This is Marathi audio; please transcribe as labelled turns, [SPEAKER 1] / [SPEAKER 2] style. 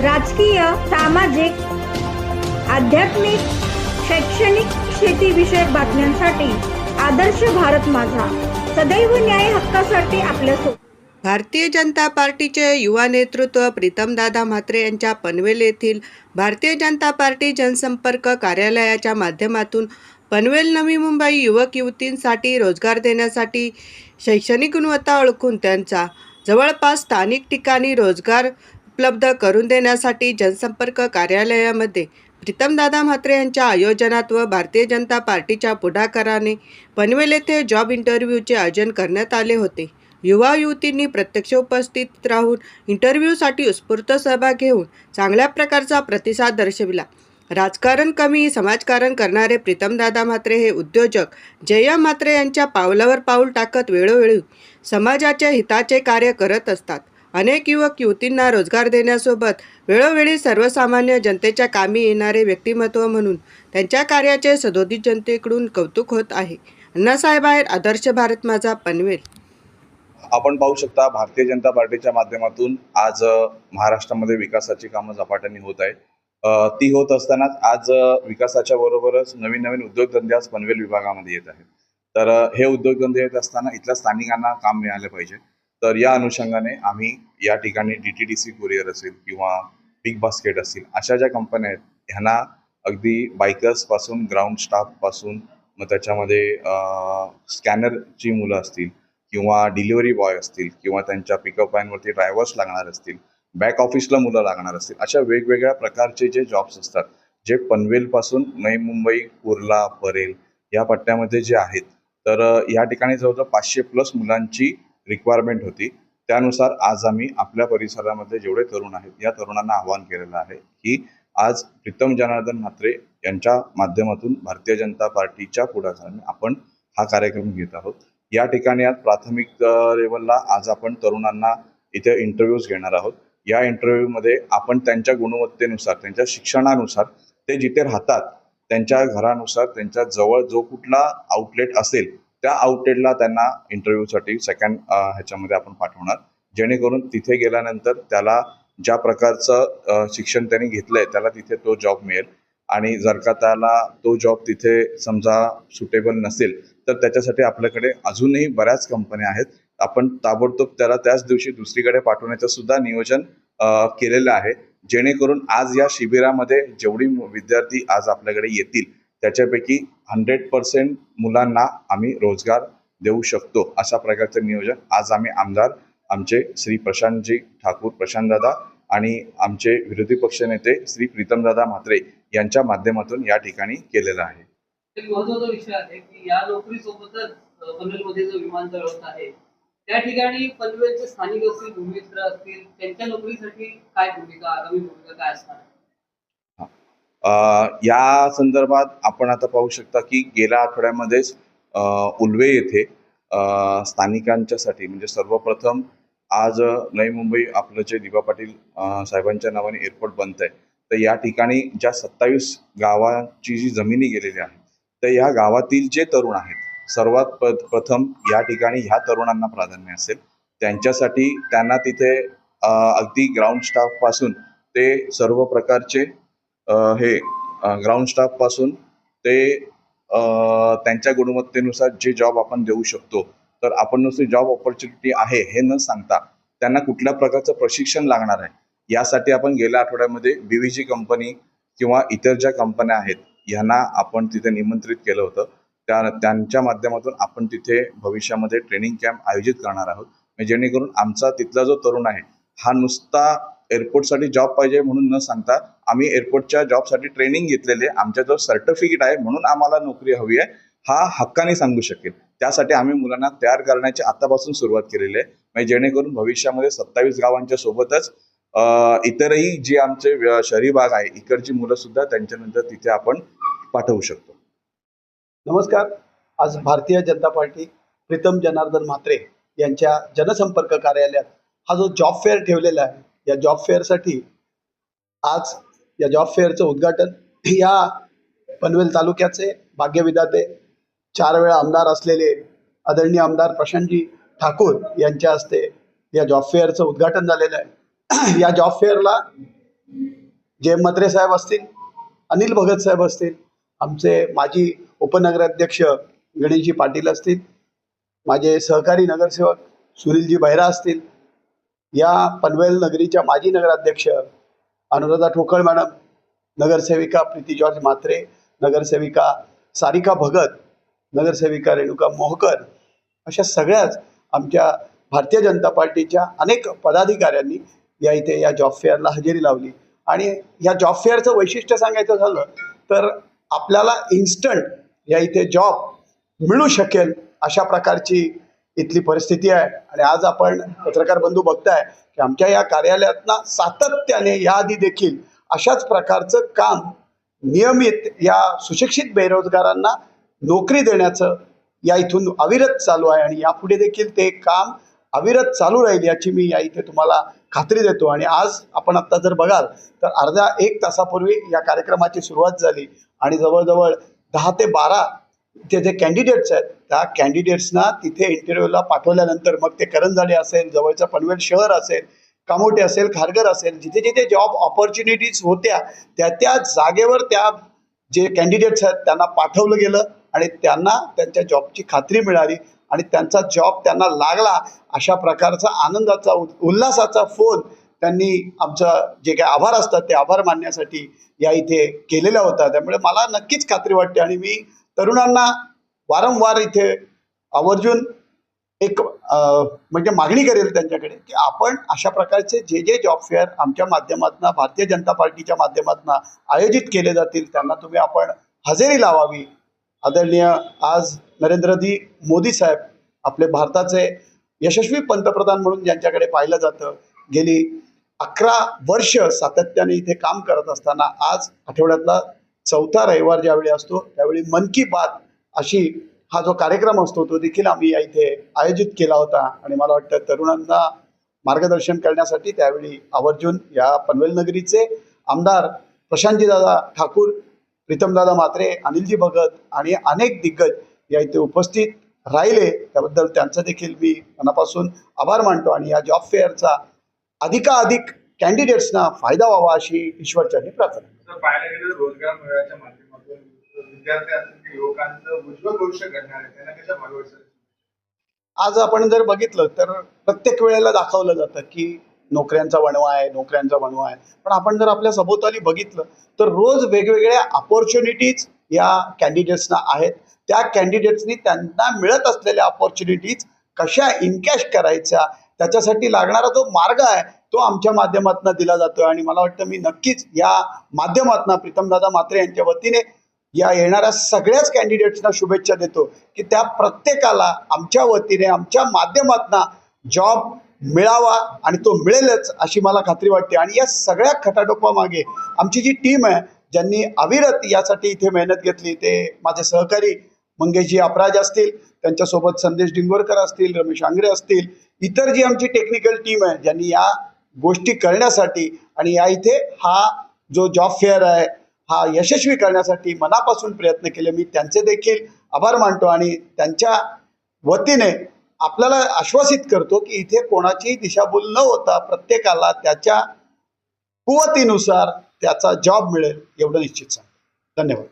[SPEAKER 1] राजकीय सामाजिक आध्यात्मिक शैक्षणिक शेतीविषयक बातम्यांसाठी आदर्श भारत माझा. सदैव न्याय हक्कासाठी आपल्यासोबत
[SPEAKER 2] भारतीय जनता पार्टीचे युवा नेतृत्व प्रीतमदादा म्हात्रे यांच्या पनवेल येथील भारतीय जनता पार्टी जनसंपर्क कार्यालयाच्या माध्यमातून पनवेल नवी मुंबई युवक युवतींसाठी रोजगार देण्यासाठी शैक्षणिक गुणवत्ता ओळखून त्यांचा जवळपास स्थानिक ठिकाणी रोजगार उपलब्ध करून देण्यासाठी जनसंपर्क कार्यालयामध्ये प्रीतमदादा म्हात्रे यांच्या आयोजनात व भारतीय जनता पार्टीच्या पुढाकाराने पनवेल येथे जॉब इंटरव्ह्यूचे आयोजन करण्यात आले होते. युवा युवतींनी प्रत्यक्ष उपस्थित राहून इंटरव्ह्यूसाठी उत्स्फूर्त सहभाग घेऊन चांगल्या प्रकारचा प्रतिसाद दर्शविला. राजकारण कमी समाजकारण करणारे प्रीतमदादा म्हात्रे हे उद्योजक जया म्हात्रे यांच्या पावलावर पाऊल टाकत वेळोवेळी समाजाच्या हिताचे कार्य करत असतात. अनेक युवक युवतींना रोजगार देण्यासोबत वेळोवेळी सर्वसामान्य जनतेच्या कामी येणारे व्यक्तिमत्व म्हणून त्यांच्या कार्याचे सदोदित जनतेकडून कौतुक होत आहे. अण्णासाहेब आहेत आदर्श भारत माझा पनवेल.
[SPEAKER 3] आपण पाहू शकता भारतीय जनता पार्टीच्या माध्यमातून आज महाराष्ट्रामध्ये विकासाची कामं झपाट्याने होत आहेत. ती होत असतानाच आज विकासाच्या बरोबरच नवीन नवीन उद्योगधंदे आज पनवेल विभागामध्ये येत आहेत. तर हे उद्योगधंदे येत असताना इथल्या स्थानिकांना काम मिळालं पाहिजे. तर या अनुषंगाने आम्ही या ठिकाणी D T D C courier असेल किंवा बिग बास्केट असतील अशा ज्या कंपन्या आहेत ह्यांना अगदी बायकर्सपासून ग्राउंड स्टाफपासून मग त्याच्यामध्ये स्कॅनरची मुलं असतील किंवा डिलिव्हरी बॉय असतील किंवा त्यांच्या पिकअप लाईनवरती ड्रायव्हर्स लागणार असतील बॅक ऑफिसला मुलं लागणार असतील अशा वेगवेगळ्या प्रकारचे जे जॉब्स असतात जे पनवेलपासून नवी मुंबई कुर्ला परेल या पट्ट्यामध्ये जे आहेत तर या ठिकाणी जवळजवळ पाचशे प्लस मुलांची रिक्वायरमेंट होती. त्यानुसार आज आम्ही आपल्या परिसरामध्ये जेवढे तरुण आहेत या तरुणांना आवाहन केलेलं आहे की आज प्रीतम जनार्दन म्हात्रे यांच्या माध्यमातून भारतीय जनता पार्टीच्या पुढाकाराने आपण हा कार्यक्रम घेत आहोत. या ठिकाणी आज प्राथमिक लेवलला आज आपण तरुणांना इथे इंटरव्ह्यूज घेणार आहोत. या इंटरव्ह्यूमध्ये आपण त्यांच्या गुणवत्तेनुसार त्यांच्या शिक्षणानुसार ते जिथे राहतात त्यांच्या घरानुसार त्यांच्या जवळ जो कुठला आउटलेट असेल त्या आउटलेटला त्यांना इंटरव्ह्यूसाठी सेकंड ह्याच्यामध्ये आपण पाठवणार. जेणेकरून तिथे गेल्यानंतर त्याला ज्या प्रकारचं शिक्षण त्यांनी घेतलंय त्याला तिथे तो जॉब मिळेल. आणि जर का त्याला तो जॉब तिथे समजा सुटेबल नसेल तर त्याच्यासाठी आपल्याकडे अजूनही बऱ्याच कंपन्या आहेत. आपण ताबडतोब त्याला त्याच दिवशी दुसरीकडे पाठवण्याचं सुद्धा नियोजन केलेलं आहे. जेणेकरून आज या शिबिरामध्ये जेवढी विद्यार्थी आज आपल्याकडे येतील त्याच्यापैकी हंड्रेड पर्सेंट मुलांना आम्ही रोजगार देऊ शकतो अशा प्रकारचं नियोजन आज आम्ही आमदार आमचे श्री प्रशांतजी ठाकूर प्रशांतदादा आणि आमचे विरोधी पक्षनेते श्री प्रीतमदादा म्हात्रे यांच्या माध्यमातून या ठिकाणी केलेलं आहे.
[SPEAKER 4] एक महत्त्वाचा विषय आहे की या नोकरीसोबतच पनवेलमध्ये जो विमानतळ होत आहे त्या ठिकाणी पनवेलचे स्थानिक असतील भूमित्र असतील त्यांच्या नोकरीसाठी काय भूमिका आगामी भूमिका काय असणार
[SPEAKER 3] या संदर्भात आपण आता पाहू शकता की गेल्या आठवड्यामध्येच उलवे उल्वे येथे स्थानिकांच्यासाठी म्हणजे सर्वप्रथम आज नवी मुंबई आपलं जे दिबा पाटील साहेबांच्या नावाने एअरपोर्ट बनत आहे तर या ठिकाणी ज्या सत्तावीस गावांची जी जमिनी गेलेली आहे तर या गावातील जे तरुण आहेत सर्वात प प्रथम या ठिकाणी ह्या तरुणांना प्राधान्य असेल. त्यांच्यासाठी त्यांना तिथे अगदी ग्राउंड स्टाफपासून ते सर्व प्रकारचे हे ग्राउंड स्टाफपासून ते त्यांच्या गुणवत्तेनुसार जे जॉब आपण देऊ शकतो. तर आपण नुसती जॉब ऑपॉर्च्युनिटी आहे हे न सांगता त्यांना कुठल्या प्रकारचं प्रशिक्षण लागणार आहे? यासाठी आपण गेल्या आठवड्यामध्ये बीव्हीजी कंपनी किंवा इतर ज्या कंपन्या आहेत यांना आपण तिथे निमंत्रित केलं होतं. त्या त्यांच्या माध्यमातून आपण तिथे भविष्यामध्ये ट्रेनिंग कॅम्प आयोजित करणार आहोत. म्हणजे जेणेकरून आमचा तिथला जो तरुण आहे हा नुसता एअरपोर्टसाठी जॉब पाहिजे म्हणून न सांगता आम्ही एअरपोर्टच्या जॉबसाठी ट्रेनिंग घेतलेले आमच्याजवळ सर्टिफिकेट आहे म्हणून आम्हाला नोकरी हवी आहे. हा हक्काने सांगू शकेल. त्यासाठी आम्ही मुलांना तयार करण्याची आतापासून सुरुवात केलेली आहे. म्हणजे जेणेकरून भविष्यामध्ये सत्तावीस गावांच्या सोबतच इतरही जे आमचे शहरी भाग आहे इकडची मुलं सुद्धा त्यांच्यानंतर तिथे आपण पाठवू शकतो.
[SPEAKER 5] नमस्कार. आज भारतीय जनता पार्टी प्रीतम जनार्दन म्हात्रे यांच्या जनसंपर्क कार्यालयात हा जो जॉब फेअर ठेवलेला आहे या जॉब फेअरसाठी आज या जॉब फेअरचं उद्घाटन. या पनवेल तालुक्याचे भाग्यविधाते चार वेळा आमदार असलेले आदरणीय आमदार प्रशांतजी ठाकूर यांच्या हस्ते या जॉब फेअरचं उद्घाटन झालेलं आहे. या जॉब फेअरला जे मत्रे साहेब असतील अनिल भगत साहेब असतील आमचे माजी उपनगराध्यक्ष गणेशजी पाटील असतील माझे सहकारी नगरसेवक सुनीलजी बैरा असतील या पनवेल नगरीच्या माजी नगराध्यक्ष अनुराधा ठोकळ मॅडम. नगरसेविका प्रीती जॉर्ज म्हात्रे. नगरसेविका सारिका भगत. नगरसेविका रेणुका मोहकर. अशा सगळ्याच आमच्या भारतीय जनता पार्टीच्या अनेक पदाधिकाऱ्यांनी या इथे या जॉब फेअरला हजेरी लावली. आणि या जॉब फेअरचं वैशिष्ट्य सांगायचं झालं तर आपल्याला इन्स्टंट या इथे जॉब मिळू शकेल अशा प्रकारची इथली परिस्थिती आहे. आणि आज आपण पत्रकार बंधू बघताय की आमच्या या कार्यालयातना सातत्याने याआधी देखील अशाच प्रकारचं काम नियमित या सुशिक्षित बेरोजगारांना नोकरी देण्याचं या इथून अविरत चालू आहे आणि यापुढे देखील ते काम अविरत चालू राहील याची मी या इथे तुम्हाला खात्री देतो. आणि आज आपण आत्ता जर बघाल तर अर्ध्या एक तासापूर्वी या कार्यक्रमाची सुरुवात झाली आणि जवळजवळ दहा ते बारा ते जे कॅन्डिडेट्स आहेत त्या कॅन्डिडेट्सना तिथे इंटरव्ह्यूला पाठवल्यानंतर मग ते करंजाडे असेल जवळचं पनवेल शहर असेल कामोटे असेल खारघर असेल जिथे जिथे जॉब ऑपॉर्च्युनिटीज होत्या त्या त्या जागेवर त्या जे कॅन्डिडेट्स आहेत त्यांना पाठवलं गेलं आणि त्यांना त्यांच्या जॉबची खात्री मिळाली आणि त्यांचा जॉब त्यांना लागला. अशा प्रकारचा आनंदाचा उ- उल्हासाचा फोन त्यांनी आमचं जे काही आभार असतात ते आभार मानण्यासाठी या इथे केलेल्या होता त्यामुळे मला नक्कीच खात्री वाटते आणि मी तरुणांना वारंवार इथे आवर्जून एक म्हणजे मागणी करेल त्यांच्याकडे की आपण अशा प्रकारचे जे जे जॉब फेअर आमच्या माध्यमातून भारतीय जनता पार्टीच्या माध्यमातून आयोजित केले जातील त्यांना तुम्ही आपण हजेरी लावावी. आदरणीय आज नरेंद्रजी मोदी साहेब आपले भारताचे यशस्वी पंतप्रधान म्हणून ज्यांच्याकडे पाहिलं जातं गेली अकरा वर्ष सातत्याने इथे काम करत असताना आज आठवड्यातला चौथा रविवार ज्यावेळी असतो त्यावेळी मन की बात अशी हा जो कार्यक्रम असतो तो देखील आम्ही या इथे आयोजित केला होता. आणि मला वाटतं तरुणांना मार्गदर्शन करण्यासाठी त्यावेळी आवर्जून या पनवेल नगरीचे आमदार प्रशांतजीदादा ठाकूर प्रीतमदादा मात्रे अनिलजी भगत आणि अनेक दिग्गज या इथे उपस्थित राहिले. त्याबद्दल त्यांचं देखील मी मनापासून आभार मानतो. आणि या जॉब फेअरचा अधिकाधिक कॅन्डिडेट्सना फायदा व्हावा अशी ईश्वरचरणी प्रार्थना.
[SPEAKER 6] जर पाहायला गेलं तर रोजगार मेळाव्याच्या माध्यमातून विद्यार्थी असतील की युवकांचं उज्ज्वल भविष्य घडणार आहे त्यांना कशा भागवायचं
[SPEAKER 5] आज आपण जर बघितलं तर प्रत्येक वेळेला दाखवलं जातं की नोकऱ्यांचा वणवा आहे नोकऱ्यांचा वणवा आहे. पण आपण जर आपल्या सभोवताली बघितलं तर रोज वेगवेगळ्या अपॉर्च्युनिटीज या कॅन्डिडेट्सना आहेत. त्या कॅन्डिडेट्सनी त्यांना मिळत असलेल्या अपॉर्च्युनिटीज कशा इनकॅश करायच्या त्याच्यासाठी लागणारा जो मार्ग आहे तो आमच्या माध्यमातून दिला जातोय. आणि मला वाटतं मी नक्कीच या माध्यमातून प्रीतमदादा मात्रे यांच्या वतीने या येणाऱ्या सगळ्याच कॅन्डिडेट्सना शुभेच्छा देतो की त्या प्रत्येकाला आमच्या वतीने आमच्या माध्यमातून जॉब मिळावा आणि तो मिळेलच अशी मला खात्री वाटते. आणि या सगळ्या खटाटोपामागे आमची जी टीम आहे ज्यांनी अविरत यासाठी इथे मेहनत घेतली ते माझे सहकारी मंगेशजी अपराज असतील त्यांच्यासोबत संदेश डिंगोरकर असतील रमेश आंग्रे असतील इतर जी आमची टेक्निकल टीम आहे ज्यांनी या गोष्टी करण्यासाठी आणि या इथे हा जो जॉब फेअर आहे हा यशस्वी करण्यासाठी मनापासून प्रयत्न केले मी त्यांचे देखील आभार मानतो आणि त्यांच्या वतीने आपल्याला आश्वासित करतो की इथे कोणाची दिशाभूल न होता प्रत्येकाला त्याच्या कुवतीनुसार त्याचा जॉब मिळेल एवढं निश्चित सांग धन्यवाद.